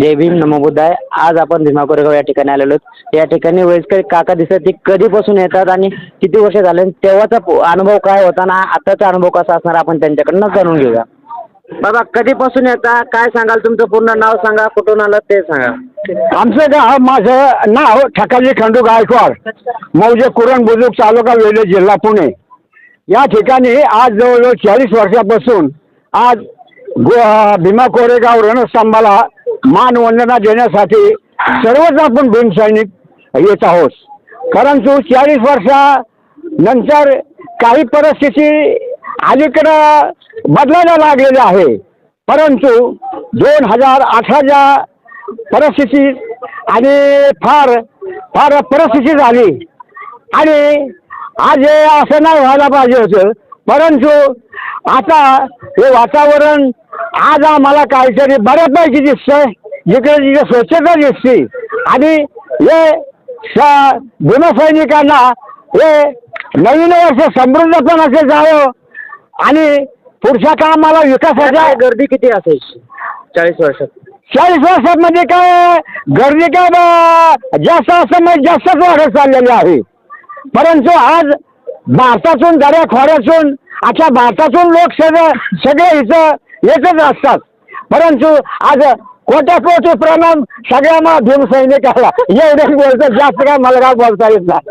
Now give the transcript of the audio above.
जय भीम नमो बुद्धाय. आज आपण भीमा कोरेगाव या ठिकाणी आलेलो आहोत. या ठिकाणी वयस्कर काका दिसत ते कधीपासून येतात आणि किती वर्ष झाले तेव्हाचा अनुभव काय होता ना आताचा अनुभव कसा असणार आपण त्यांच्याकडनं जाणून घेऊया. बाबा कधीपासून येता? काय सांगाल तुमचं पूर्ण नाव सांगा कुठून आलं ते सांगा. आमचं गाव माझं नाव ठकाजी खंडू गायकवाड. मौजे कुरण बुजुर्ग तालुका वेले जिल्हा पुणे. या ठिकाणी आज जवळजवळ चाळीस वर्षापासून आज गो- भीमा कोरेगाव रणस्तंभाला मानवंदना देण्यासाठी सर्वच आपण भीम सैनिक येत आहोत. परंतु चाळीस वर्षानंतर काही परिस्थिती अलीकडं बदलायला लागलेली आहे. परंतु दोन हजार अठराच्या परिस्थितीत आणि फार फार परिस्थिती झाली. आणि आज हे असं नाही व्हायला पाहिजे होतं. परंतु आता हे वातावरण आज आम्हाला काहीतरी बऱ्यापैकी दिसतंय. जिकडे जिकडे स्वच्छता दिसते. आणि हे स भीमसैनिकांना हे नवीन वर्ष समृद्धपणाचे जावं. आणि पुढच्या कामाला विकासाच्या काय गर्दी किती असायची चाळीस वर्षात. चाळीस वर्षामध्ये काय गर्दी काय बा- जास्त असं म्हणजे जास्तच वाढत चाललेली आहे. परंतु आज भारतातून दऱ्या खोऱ्यातून भारतातून लोक सगळे सगळे इथं एकच असतात. परंतु आज कोट्या कोटी प्रणाम सगळ्यांना भीमसैनिकाला एवढेच बोलतात जास्त काय मला काय बोलता येत नाही.